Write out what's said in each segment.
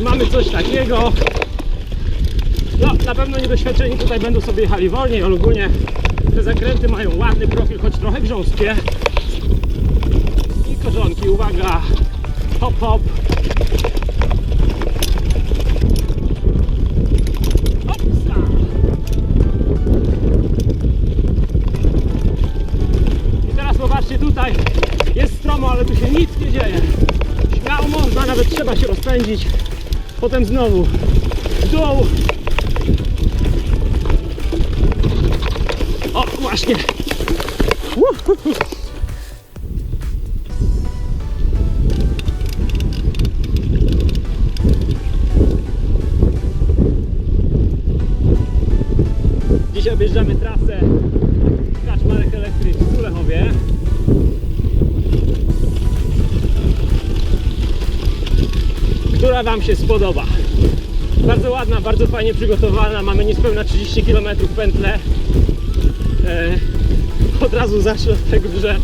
mamy coś takiego. No, na pewno niedoświadczeni tutaj będą sobie jechali wolniej, ogólnie te zakręty mają ładny profil, choć trochę grząskie. I korzonki, uwaga, hop hop. I teraz popatrzcie tutaj, jest stromo, ale tu się nic nie dzieje. Śmiało można, nawet trzeba się rozpędzić. Potem znowu w dół. O, właśnie. Dzisiaj objeżdżamy trasę Kaczmarek Elektryk w Sulechowie. Która Wam się spodoba. Bardzo ładna, bardzo fajnie przygotowana. Mamy niespełna 30 km pętlę. E, od razu zacznę od tego, że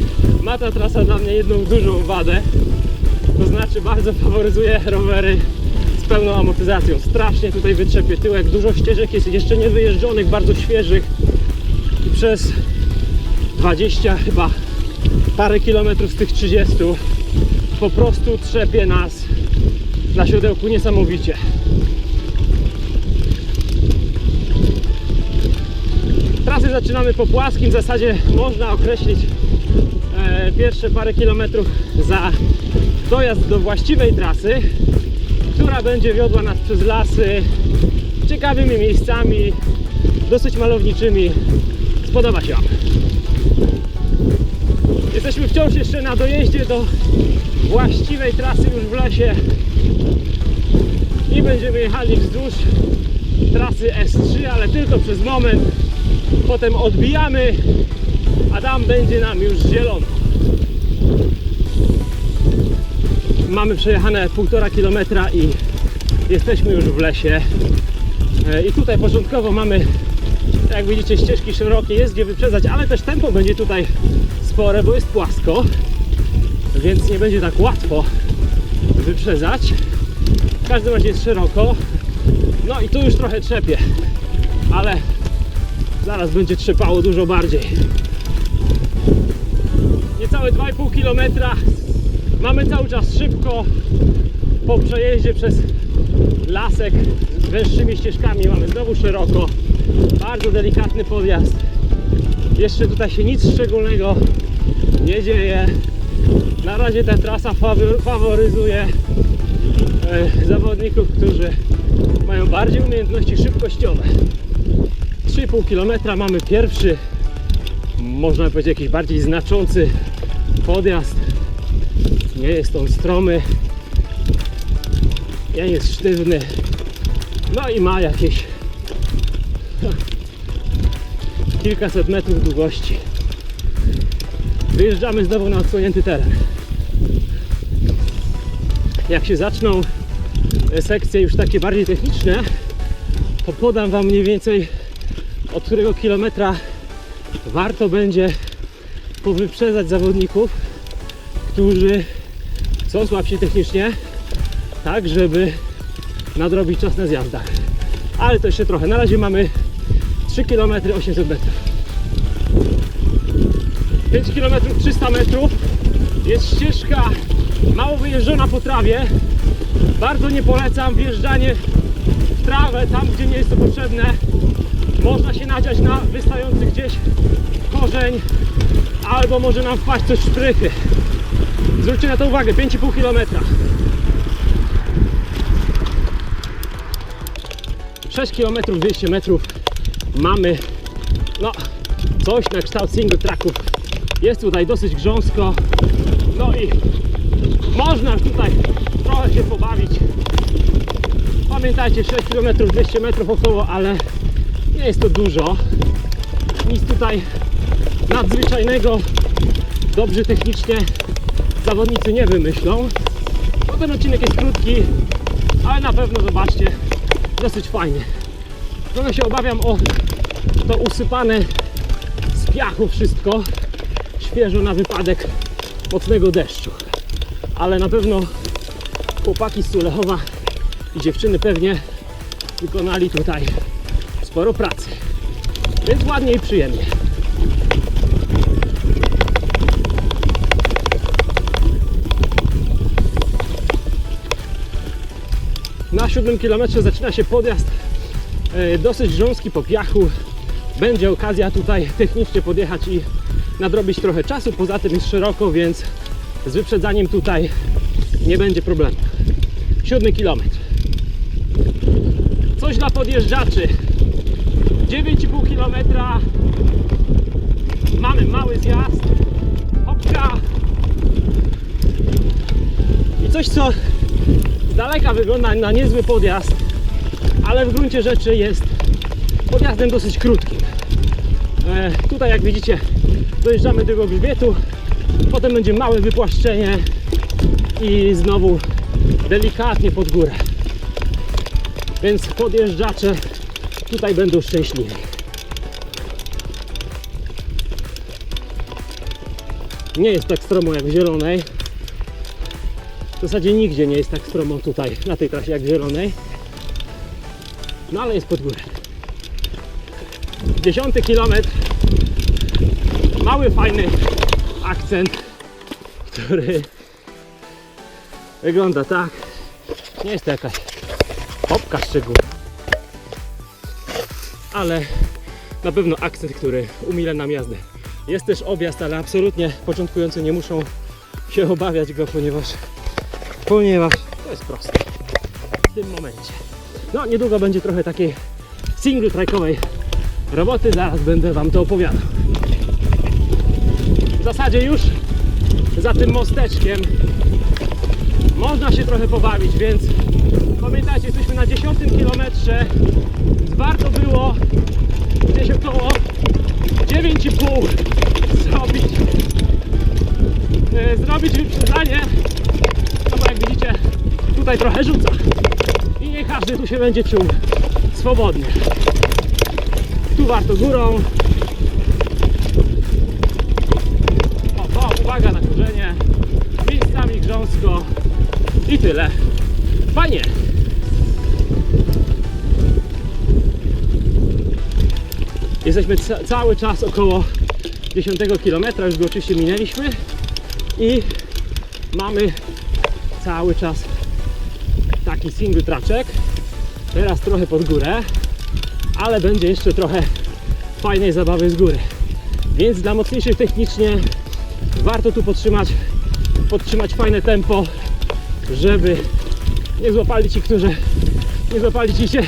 ma ta trasa dla mnie jedną dużą wadę. To znaczy bardzo faworyzuje rowery z pełną amortyzacją. Strasznie tutaj wytrzepie tyłek. Dużo ścieżek jest jeszcze nie wyjeżdżonych, bardzo świeżych. I przez 20 chyba parę kilometrów z tych 30 po prostu trzepie nas na siodełku niesamowicie. Trasy zaczynamy po płaskim, w zasadzie można określić e, pierwsze parę kilometrów za dojazd do właściwej trasy, która będzie wiodła nas przez lasy, ciekawymi miejscami, dosyć malowniczymi. Spodoba się Wam. Jesteśmy wciąż jeszcze na dojeździe do właściwej trasy już w lesie i będziemy jechali wzdłuż trasy S3, ale tylko przez moment. Potem odbijamy, a tam będzie nam już zielono. Mamy przejechane 1,5 kilometra i jesteśmy już w lesie. E, I tutaj początkowo mamy, jak widzicie, ścieżki szerokie, jest gdzie wyprzedzać, ale też tempo będzie tutaj spore, bo jest płasko, więc nie będzie tak łatwo wyprzedzać. W każdym razie jest szeroko. No i tu już trochę trzepie, ale zaraz będzie trzepało dużo bardziej. Niecałe 2,5 km. Mamy cały czas szybko. Po przejeździe przez lasek z węższymi ścieżkami mamy znowu szeroko. Bardzo delikatny podjazd. Jeszcze tutaj się nic szczególnego nie dzieje. Na razie ta trasa fawo- faworyzuje e, zawodników, którzy mają bardziej umiejętności szybkościowe. 3,5 km mamy pierwszy, można powiedzieć, jakiś bardziej znaczący podjazd. Nie jest on stromy, nie jest sztywny, no i ma jakieś kilkaset metrów długości. Wyjeżdżamy znowu na odsłonięty teren. Jak się zaczną e, sekcje już takie bardziej techniczne, to podam Wam mniej więcej od którego kilometra warto będzie powyprzedzać zawodników, którzy są słabsi technicznie, tak żeby nadrobić czas na zjazdach. Ale to jeszcze trochę. Na razie mamy 3 km 800 metrów. 5 km 300 metrów. Jest ścieżka mało wyjeżdżona po trawie. Bardzo nie polecam wjeżdżanie w trawę tam, gdzie nie jest to potrzebne można się nadziać na wystający gdzieś korzeń albo może nam wpaść coś w szprychy. Zwróćcie na to uwagę, 5,5 km. 6 km 200 metrów mamy no coś na kształt single tracków. Jest tutaj dosyć grząsko. No i można tutaj trochę się pobawić. Pamiętajcie 6 km 200 metrów około, ale nie jest to dużo. Nic tutaj nadzwyczajnego. Dobrze technicznie zawodnicy nie wymyślą. Bo ten odcinek jest krótki, ale na pewno zobaczcie, dosyć fajny. Trochę się obawiam o to usypane z piachu wszystko. Świeżo na wypadek mocnego deszczu. Ale na pewno chłopaki z Sulechowa i dziewczyny pewnie wykonali tutaj sporo pracy. Więc ładnie i przyjemnie. Na siódmym kilometrze zaczyna się podjazd e, dosyć grząski po piachu. Będzie okazja tutaj technicznie podjechać i nadrobić trochę czasu. Poza tym jest szeroko, więc z wyprzedzaniem tutaj nie będzie problemu. Siódmy kilometr. Coś dla podjeżdżaczy. 9,5 km. Mamy mały zjazd. Hopka. I coś, co z daleka wygląda na niezły podjazd, ale w gruncie rzeczy jest podjazdem dosyć krótkim. E, tutaj jak widzicie dojeżdżamy do tego grzbietu, potem będzie małe wypłaszczenie i znowu delikatnie pod górę. Więc podjeżdżacze tutaj będą szczęśliwi. Nie jest tak stromo jak w Zielonej. W zasadzie nigdzie nie jest tak stromo tutaj, na tej trasie jak w Zielonej. No ale jest pod górę. Dziesiąty kilometr. Mały, fajny akcent, który wygląda tak. Nie jest to jakaś hopka szczególna. Ale na pewno akcent, który umila nam jazdę. Jest też objazd, ale absolutnie początkujący nie muszą się obawiać go, ponieważ ponieważ to jest proste w tym momencie. No, niedługo będzie trochę takiej single trackowej roboty, zaraz będę Wam to opowiadał. W zasadzie już za tym mosteczkiem można się trochę pobawić, więc pamiętajcie, jesteśmy na 10 kilometrze. Warto było gdzieś około 9,5 zrobić, e, zrobić wyprzedzanie no bo jak widzicie, tutaj trochę rzuca. I nie każdy tu się będzie czuł swobodnie. Tu warto górą. O, o uwaga na korzenie. Miejscami grząsko. I tyle. Fajnie. Jesteśmy ca cały czas około 10 km, już go oczywiście minęliśmy i mamy cały czas taki single traczek. Teraz trochę pod górę, ale będzie jeszcze trochę fajnej zabawy z góry. Więc dla mocniejszych technicznie warto tu podtrzymać, podtrzymać fajne tempo, żeby nie złapali ci, którzy nie złapali ci się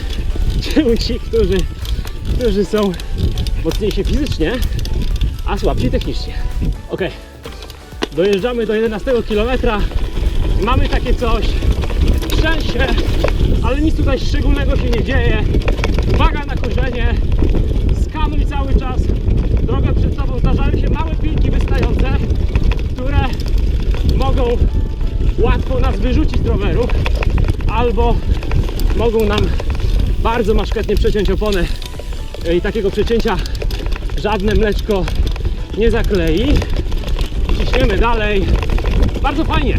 ci, którzy, którzy są mocniejsi fizycznie, a słabsi technicznie. Ok, dojeżdżamy do 11 kilometra mamy takie coś, szczęście, ale nic tutaj szczególnego się nie dzieje. Uwaga na korzenie, skanuj cały czas drogę przed sobą. Zdarzają się małe pilki wystające, mogą łatwo nas wyrzucić z roweru, albo mogą nam bardzo maszketnie przeciąć oponę i takiego przecięcia żadne mleczko nie zaklei. Ciśniemy dalej. Bardzo fajnie.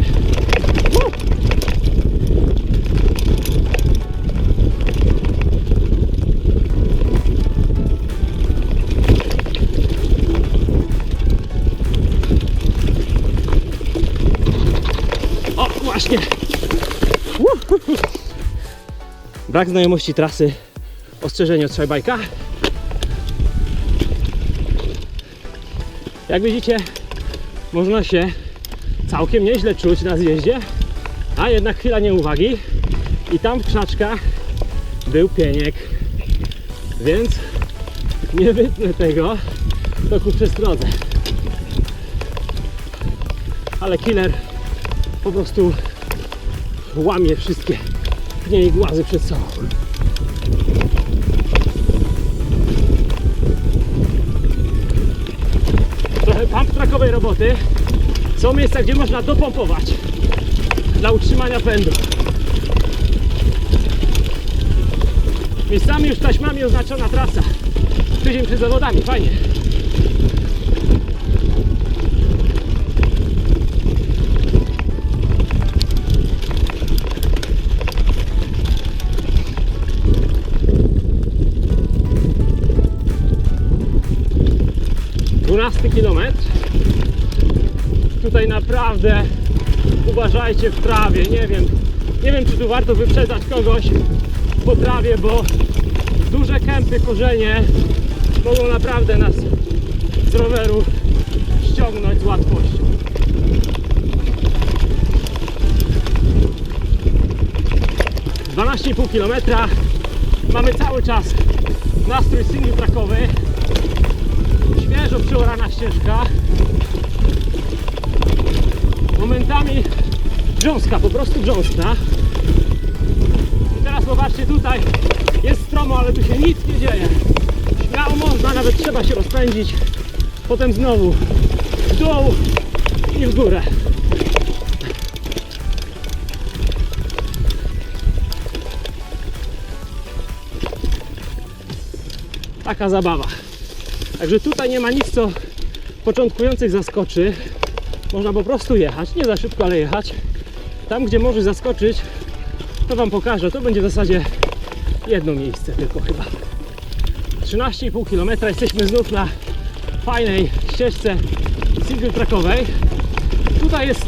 Brak znajomości trasy. Ostrzeżenie od Szajbajka. Jak widzicie, można się całkiem nieźle czuć na zjeździe, a jednak chwila nieuwagi i tam w krzaczkach był pieniek, więc nie wytnę tego to ku przestrodze. Ale killer po prostu łamie wszystkie pnie i głazy przed sobą. Trochę pump trackowej roboty. Są miejsca, gdzie można dopompować dla utrzymania pędu. Miejscami już taśmami oznaczona trasa. Tydzień przed zawodami, fajnie. 15 km. Tutaj naprawdę uważajcie w trawie. Nie wiem, nie wiem czy tu warto wyprzedzać kogoś po trawie, bo duże kępy, korzenie mogą naprawdę nas z roweru ściągnąć z łatwością. Pół kilometra. Mamy cały czas nastrój single Świeżo przeorana ścieżka. Momentami grząska, po prostu grząska. I teraz zobaczcie tutaj, jest stromo, ale tu się nic nie dzieje. Śmiało można, nawet trzeba się rozpędzić. Potem znowu w dół i w górę. Taka zabawa. Także tutaj nie ma nic, co początkujących zaskoczy. Można po prostu jechać, nie za szybko, ale jechać. Tam, gdzie możesz zaskoczyć, to Wam pokażę. To będzie w zasadzie jedno miejsce tylko chyba. 13,5 km jesteśmy znów na fajnej ścieżce single trackowej. Tutaj jest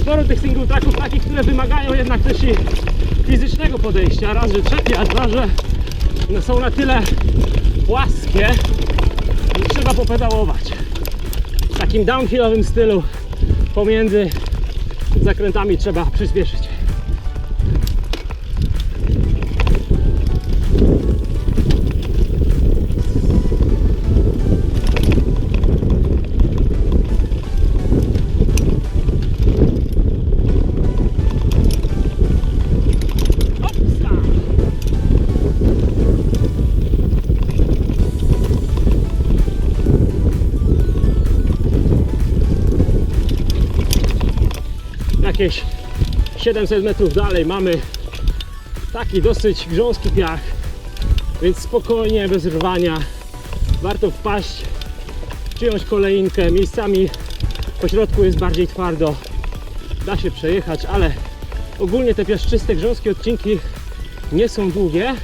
sporo tych single tracków takich, które wymagają jednak też i fizycznego podejścia. Raz, że trzepie, a dwa, że są na tyle płaskie, że trzeba popedałować. W takim downhillowym stylu pomiędzy zakrętami trzeba przyspieszyć. Jakieś 700 metrów dalej mamy taki dosyć grząski piach, więc spokojnie, bez rwania warto wpaść, przyjąć kolejnkę. Miejscami po środku jest bardziej twardo, da się przejechać, ale ogólnie te piaszczyste, grząskie odcinki nie są długie,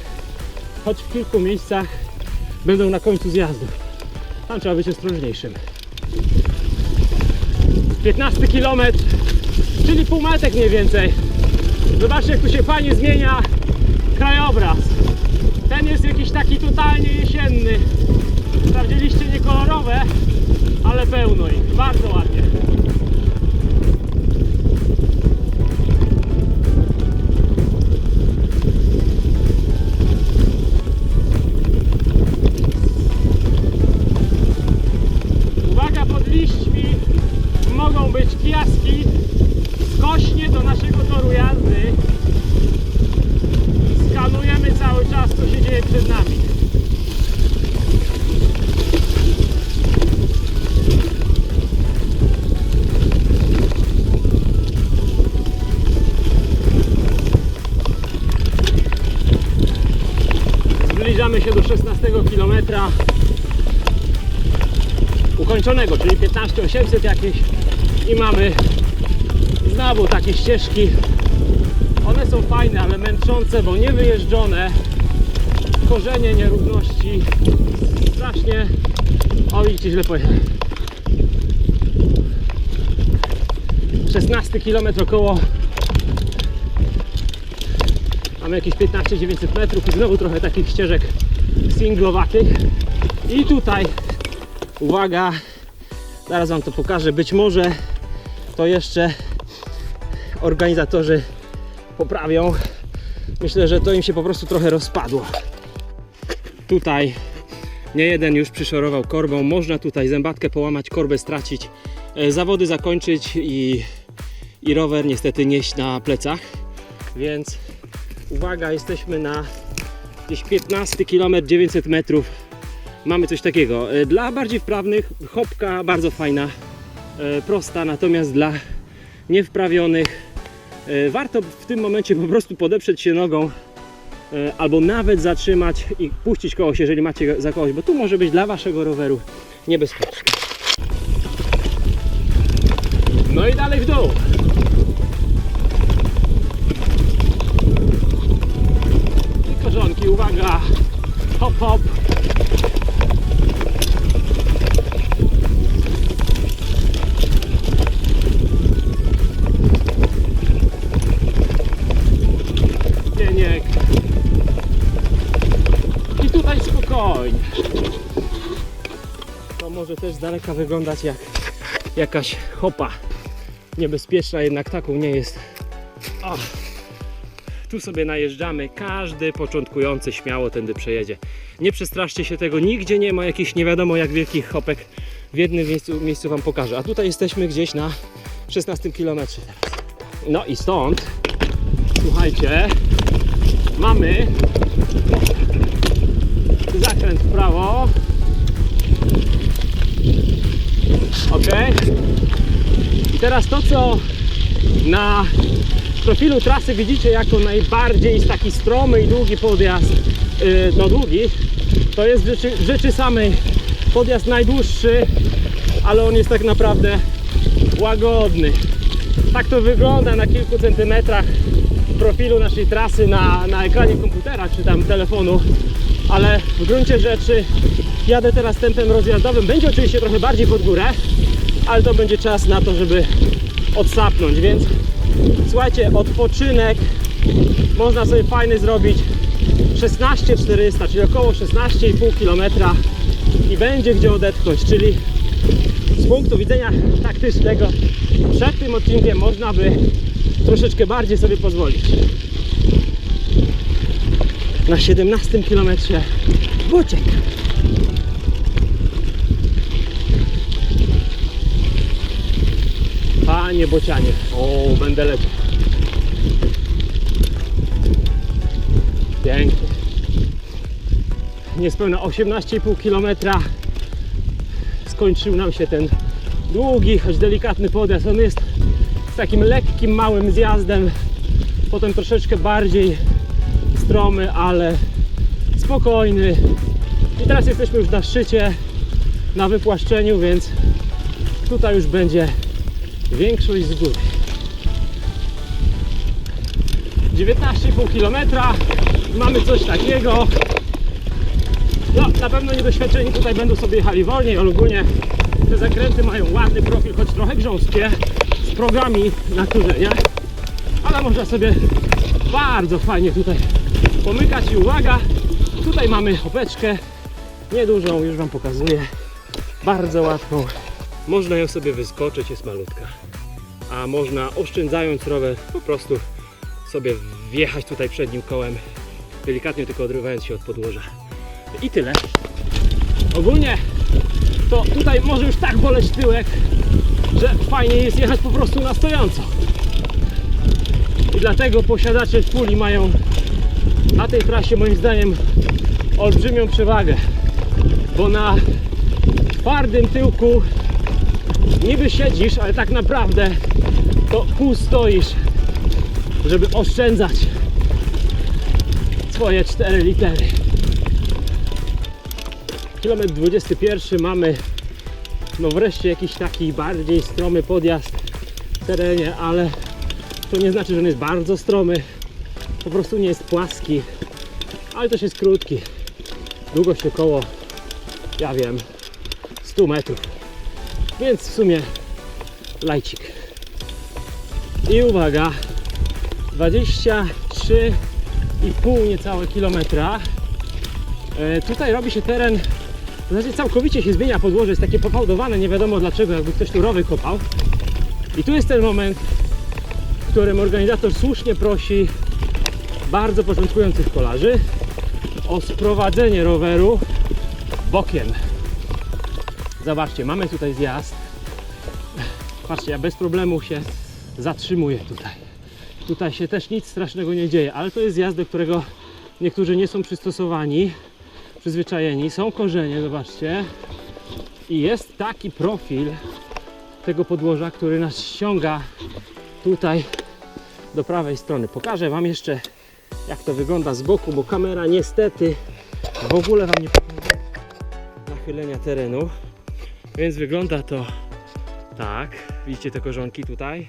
choć w kilku miejscach będą na końcu zjazdu. Tam trzeba być ostrożniejszym. 15 km, czyli półmetek mniej więcej. Zobaczcie jak tu się fajnie zmienia krajobraz. Ten jest jakiś taki totalnie jesienny. Sprawdziliście nie kolorowe, ale pełno ich. Bardzo ładnie. 15800 jakieś i mamy znowu takie ścieżki. One są fajne, ale męczące, bo nie wyjeżdżone. Korzenie nierówności. Strasznie. O, widzicie, źle pojechałem. 16 km około. Mamy jakieś 15-900 metrów i znowu trochę takich ścieżek singlowatych. I tutaj Uwaga, zaraz Wam to pokażę. Być może to jeszcze organizatorzy poprawią. Myślę, że to im się po prostu trochę rozpadło. Tutaj nie jeden już przyszorował korbą. Można tutaj zębatkę połamać, korbę stracić, e, zawody zakończyć i, i rower niestety nieść na plecach. Więc uwaga, jesteśmy na gdzieś 15 km 900 metrów mamy coś takiego. E, Dla bardziej wprawnych hopka bardzo fajna, e, prosta, natomiast dla niewprawionych e, warto w tym momencie po prostu podeprzeć się nogą albo nawet zatrzymać i puścić kogoś, jeżeli macie za kogoś, bo tu może być dla waszego roweru niebezpieczne. No i dalej w dół. hop hop. Pieniek. I tutaj spokojnie. To może też z daleka wyglądać jak jakaś hopa. Niebezpieczna jednak taką nie jest. Ach tu sobie najeżdżamy, każdy początkujący śmiało tędy przejedzie. Nie przestraszcie się tego, nigdzie nie ma jakichś nie wiadomo jak wielkich chopek. W jednym miejscu, miejscu Wam pokażę. A tutaj jesteśmy gdzieś na 16 km. No i stąd, słuchajcie, mamy zakręt w prawo. Ok. I teraz to, co na profilu trasy widzicie jako najbardziej taki stromy i długi podjazd, yy, no długi, to jest w rzeczy, w rzeczy samej podjazd najdłuższy, ale on jest tak naprawdę łagodny. Tak to wygląda na kilku centymetrach profilu naszej trasy na, na ekranie komputera czy tam telefonu, ale w gruncie rzeczy jadę teraz tempem rozjazdowym. Będzie oczywiście trochę bardziej pod górę, ale to będzie czas na to, żeby odsapnąć, więc słuchajcie, odpoczynek można sobie fajny zrobić 16400, czyli około 16,5 km i będzie gdzie odetchnąć, czyli z punktu widzenia taktycznego przed tym odcinkiem można by troszeczkę bardziej sobie pozwolić. Na 17 km Buciek. Panie bocianie. O, będę leciał. Pięknie. Niespełna 18,5 km skończył nam się ten długi, choć delikatny podjazd. On jest z takim lekkim, małym zjazdem. Potem troszeczkę bardziej stromy, ale spokojny. I teraz jesteśmy już na szczycie, na wypłaszczeniu, więc tutaj już będzie większość z góry. 19,5 km mamy coś takiego. No, na pewno niedoświadczeni tutaj będą sobie jechali wolniej, ogólnie te zakręty mają ładny profil, choć trochę grząskie, z progami na kurzenia, ale można sobie bardzo fajnie tutaj pomykać i uwaga, tutaj mamy opeczkę, niedużą, już Wam pokazuję, bardzo łatwą, można ją sobie wyskoczyć, jest malutka, a można oszczędzając rower po prostu sobie wjechać tutaj przednim kołem, delikatnie tylko odrywając się od podłoża. I tyle. Ogólnie to tutaj może już tak boleć tyłek, że fajnie jest jechać po prostu na stojąco. I dlatego posiadacze puli mają na tej trasie moim zdaniem olbrzymią przewagę. Bo na twardym tyłku niby siedzisz, ale tak naprawdę to pół stoisz, żeby oszczędzać swoje cztery litery. Kilometr 21 mamy no wreszcie jakiś taki bardziej stromy podjazd w terenie, ale to nie znaczy, że on jest bardzo stromy. Po prostu nie jest płaski, ale też jest krótki. Długość około, ja wiem, 100 metrów. Więc w sumie lajcik. I uwaga, 23,5 niecałe kilometra. E, tutaj robi się teren, w zasadzie całkowicie się zmienia podłoże, jest takie popałdowane, nie wiadomo dlaczego, jakby ktoś tu rowy kopał. I tu jest ten moment, w którym organizator słusznie prosi bardzo początkujących kolarzy o sprowadzenie roweru bokiem. Zobaczcie, mamy tutaj zjazd. Patrzcie, ja bez problemu się zatrzymuję tutaj. Tutaj się też nic strasznego nie dzieje, ale to jest zjazd, do którego niektórzy nie są przystosowani, przyzwyczajeni. Są korzenie, zobaczcie. I jest taki profil tego podłoża, który nas ściąga tutaj do prawej strony. Pokażę Wam jeszcze, jak to wygląda z boku, bo kamera niestety w ogóle Wam nie pokaże nachylenia terenu. Więc wygląda to tak. Widzicie te korzonki tutaj?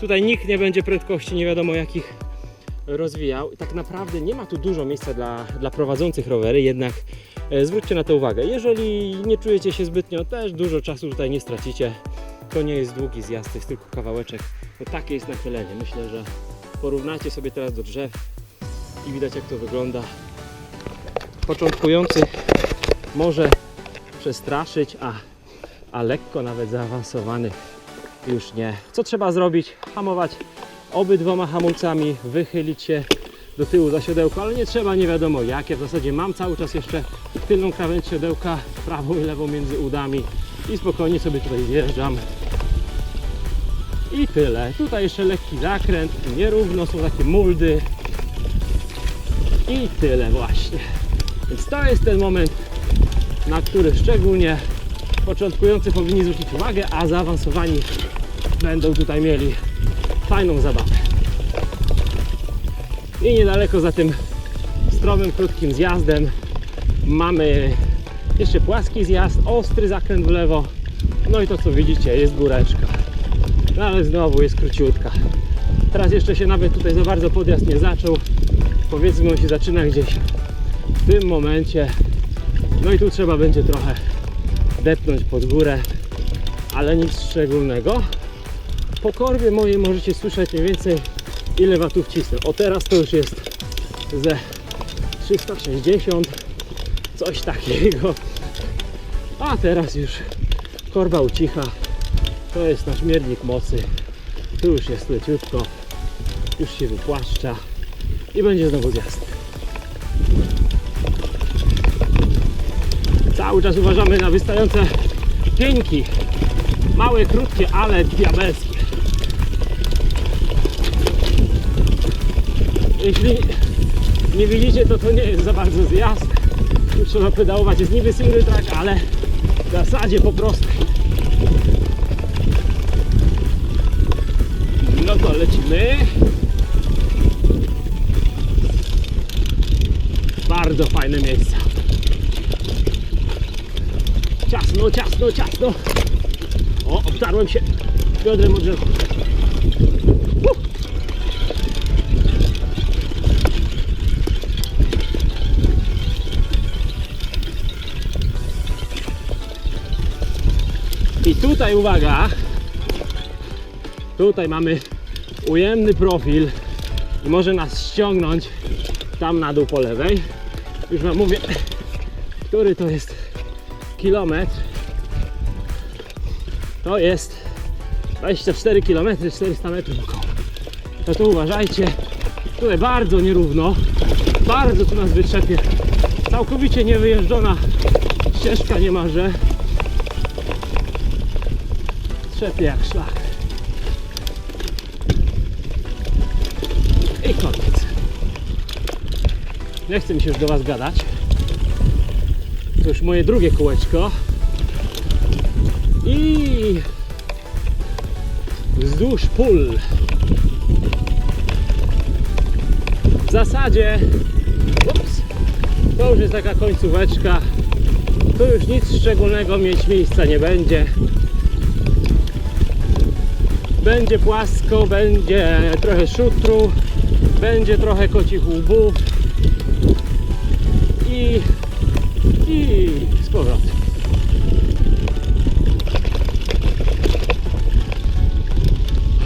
Tutaj nikt nie będzie prędkości nie wiadomo jakich rozwijał. Tak naprawdę nie ma tu dużo miejsca dla, dla prowadzących rowery, jednak e, zwróćcie na to uwagę. Jeżeli nie czujecie się zbytnio, też dużo czasu tutaj nie stracicie. To nie jest długi zjazd, to jest tylko kawałeczek. Takie jest nachylenie. Myślę, że porównacie sobie teraz do drzew i widać jak to wygląda. Początkujący może przestraszyć, a a lekko nawet zaawansowanych już nie. Co trzeba zrobić? Hamować obydwoma hamulcami, wychylić się do tyłu za siodełko, ale nie trzeba nie wiadomo jakie. W zasadzie mam cały czas jeszcze tylną krawędź siodełka prawą i lewą między udami i spokojnie sobie tutaj wjeżdżam. I tyle. Tutaj jeszcze lekki zakręt, nierówno, są takie muldy. I tyle właśnie. Więc to jest ten moment, na który szczególnie początkujący powinni zwrócić uwagę, a zaawansowani będą tutaj mieli fajną zabawę. I niedaleko za tym stromym, krótkim zjazdem mamy jeszcze płaski zjazd, ostry zakręt w lewo. No i to co widzicie, jest góreczka. No ale znowu jest króciutka. Teraz jeszcze się nawet tutaj za bardzo podjazd nie zaczął. Powiedzmy on się zaczyna gdzieś w tym momencie. No i tu trzeba będzie trochę depnąć pod górę, ale nic szczególnego. Po korbie mojej możecie słyszeć mniej więcej ile watów cisnę. O teraz to już jest ze 360 coś takiego. A teraz już korba ucicha. To jest nasz miernik mocy. Tu już jest leciutko. Już się wypłaszcza i będzie znowu zjazd. Cały czas uważamy na wystające pieńki. Małe, krótkie, ale diabelskie. Jeśli nie widzicie, to to nie jest za bardzo zjazd. Tu trzeba pedałować. Jest niby single track, ale w zasadzie po prostu. No to lecimy. Bardzo fajne miejsca. Ciasno, ciasno, ciasno. O, obtarłem się biodrem od drzewa. I tutaj uwaga, tutaj mamy ujemny profil i może nas ściągnąć tam na dół po lewej. Już wam mówię, który to jest kilometr. To jest 24 km, 400 metrów około. No to uważajcie, tutaj bardzo nierówno, bardzo tu nas wyczepie. Całkowicie niewyjeżdżona ścieżka niemalże. Trzepie jak szlak. I koniec. Nie chce mi się już do Was gadać. To już moje drugie kółeczko. I wzdłuż pól. W zasadzie ups, to już jest taka końcóweczka. Tu już nic szczególnego mieć miejsca nie będzie. Będzie płasko, będzie trochę szutru, będzie trochę kocich łbów i, i z powrotem.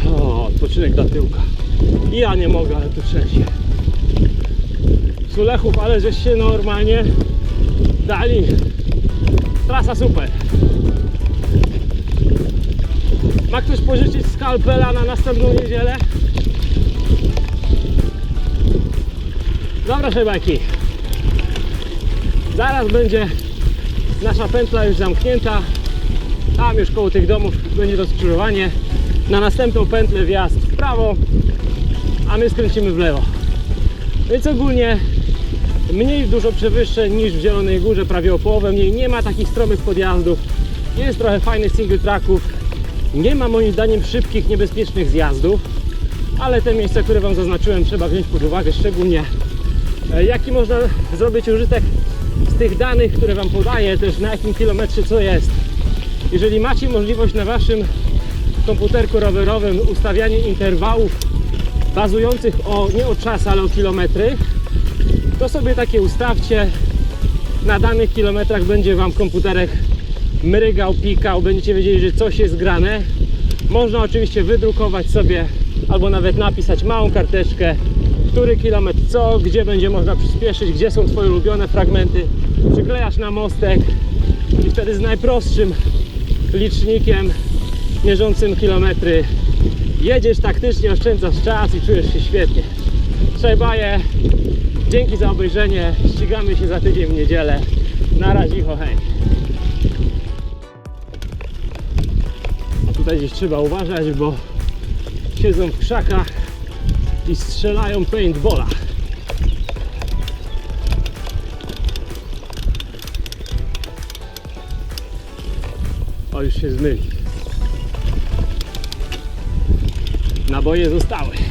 O, odpoczynek dla tyłka. I ja nie mogę, ale tu trzęsie. Sulechów, ale żeś się normalnie dali. Trasa super. Ma ktoś pożyczyć skalpela na następną niedzielę? Dobra, szybaki. Zaraz będzie nasza pętla już zamknięta. Tam już koło tych domów będzie to skrzyżowanie. Na następną pętlę wjazd w prawo, a my skręcimy w lewo. Więc ogólnie mniej dużo przewyższeń niż w Zielonej Górze, prawie o połowę mniej. Nie ma takich stromych podjazdów. Jest trochę fajnych single tracków. Nie ma moim zdaniem szybkich, niebezpiecznych zjazdów, ale te miejsca, które Wam zaznaczyłem, trzeba wziąć pod uwagę, szczególnie e, jaki można zrobić użytek z tych danych, które Wam podaję, też na jakim kilometrze co jest. Jeżeli macie możliwość na Waszym komputerku rowerowym ustawianie interwałów bazujących o, nie o czas, ale o kilometry, to sobie takie ustawcie. Na danych kilometrach będzie Wam komputerek mrygał, pikał, będziecie wiedzieli, że coś jest grane. Można oczywiście wydrukować sobie albo nawet napisać małą karteczkę, który kilometr co, gdzie będzie można przyspieszyć, gdzie są Twoje ulubione fragmenty. Przyklejasz na mostek i wtedy z najprostszym licznikiem mierzącym kilometry. Jedziesz taktycznie, oszczędzasz czas i czujesz się świetnie. Trzeba je. Dzięki za obejrzenie. Ścigamy się za tydzień w niedzielę. Na razie, hej. Tutaj gdzieś trzeba uważać, bo siedzą w krzakach i strzelają paintballa. O, już się zmyli. Naboje zostały.